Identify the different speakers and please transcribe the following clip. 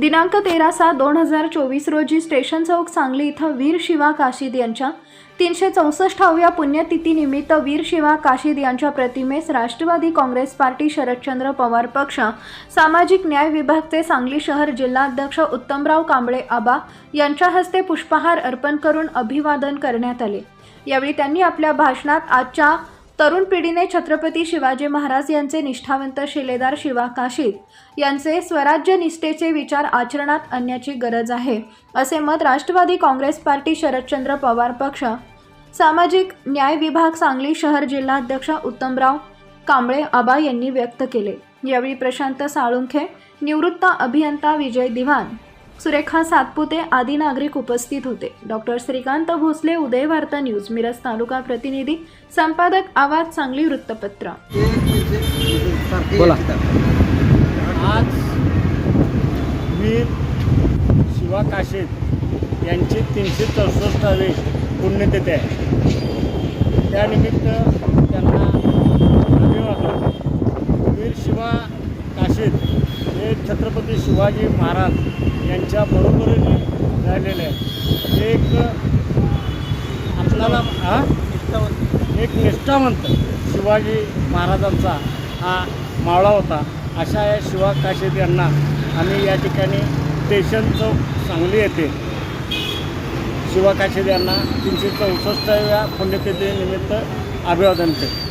Speaker 1: दिनांक तेरा सात दोन हजार चोवीस रोजी स्टेशन चौक सांगली इथं वीर शिवा काशीद यांच्या तीनशे चौसष्टाव्या पुण्यतिथीनिमित्त वीर शिवा काशीद यांच्या प्रतिमेस राष्ट्रवादी काँग्रेस पार्टी शरदचंद्र पवार पक्ष सामाजिक न्याय विभागचे सांगली शहर जिल्हाध्यक्ष उत्तमराव कांबळे आबा यांच्या हस्ते पुष्पहार अर्पण करून अभिवादन करण्यात आले. यावेळी त्यांनी आपल्या भाषणात आजच्या तरुण पिढीने छत्रपती शिवाजी महाराज यांचे निष्ठावंत शिलेदार शिवा काशीद यांचे स्वराज्य निष्ठेचे विचार आचरणात आणण्याची गरज आहे असे मत राष्ट्रवादी काँग्रेस पार्टी शरदचंद्र पवार पक्ष सामाजिक न्याय विभाग सांगली शहर जिल्हाध्यक्ष उत्तमराव कांबळे आबा यांनी व्यक्त केले. यावेळी प्रशांत साळुंखे निवृत्त अभियंता विजय दिवाण सुरेखा सातपुते आदी नागरिक उपस्थित होते. डॉक्टर श्रीकांत भोसले उदय वार्ता न्यूज मिरज तालुका प्रतिनिधी संपादक आवाज सांगली वृत्तपत्र.
Speaker 2: बोला.
Speaker 3: आज वीर शिवा काशेत यांची तीनशे चौसष्टावे पुण्यतिथी आहे. त्यानिमित्त त्यांना अभिवादन. वीर शिवा काशेत हे छत्रपती शिवाजी महाराज यांच्या बरोबरीने राहिलेले आहेत. एक आपल्याला हा? एक निष्ठावंत शिवाजी महाराजांचा हा मावळा होता. अशा या शिवा काशीद यांना आम्ही या ठिकाणी स्टेशन चौक सांगली येथे शिवा काशीद यांना तीनशे चौसष्टाव्या पुण्यतिथीनिमित्त अभिवादन केलं.